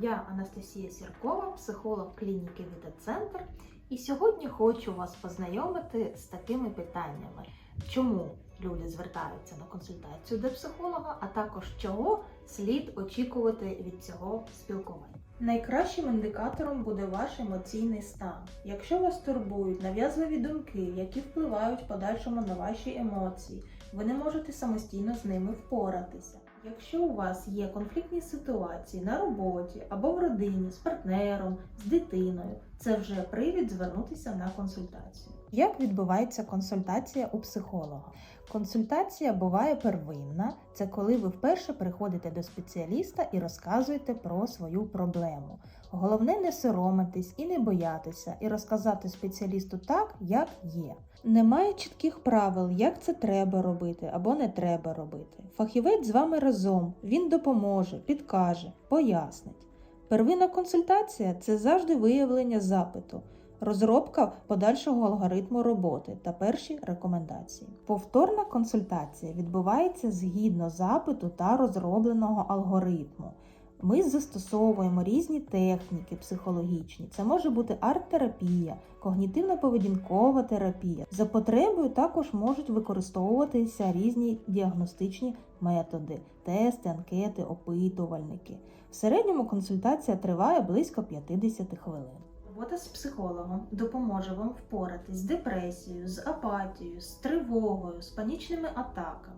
Я Анастасія Сіркова, психолог клініки Віта-Центр. І сьогодні хочу вас познайомити з такими питаннями, чому люди звертаються на консультацію до психолога, а також чого слід очікувати від цього спілкування. Найкращим індикатором буде ваш емоційний стан. Якщо вас турбують нав'язливі думки, які впливають в подальшому на ваші емоції, ви не можете самостійно з ними впоратися. Якщо у вас є конфліктні ситуації на роботі або в родині з партнером, з дитиною, це вже привід звернутися на консультацію. Як відбувається консультація у психолога? Консультація буває первинна, це коли ви вперше приходите до спеціаліста і розказуєте про свою проблему. Головне не соромитись і не боятися, і розказати спеціалісту так, як є. Немає чітких правил, як це треба робити або не треба робити. Фахівець з вами разом, він допоможе, підкаже, пояснить. Первинна консультація це завжди виявлення запиту, розробка подальшого алгоритму роботи та перші рекомендації. Повторна консультація відбувається згідно запиту та розробленого алгоритму. Ми застосовуємо різні техніки психологічні. Це може бути арт-терапія, когнітивно-поведінкова терапія. За потребою також можуть використовуватися різні діагностичні методи, тести, анкети, опитувальники. В середньому консультація триває близько 50 хвилин. Робота з психологом допоможе вам впоратись з депресією, з апатією, з тривогою, з панічними атаками.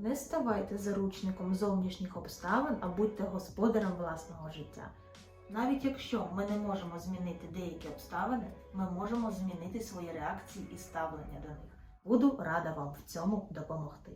Не ставайте заручником зовнішніх обставин, а будьте господарем власного життя. Навіть якщо ми не можемо змінити деякі обставини, ми можемо змінити свої реакції і ставлення до них. Буду рада вам в цьому допомогти.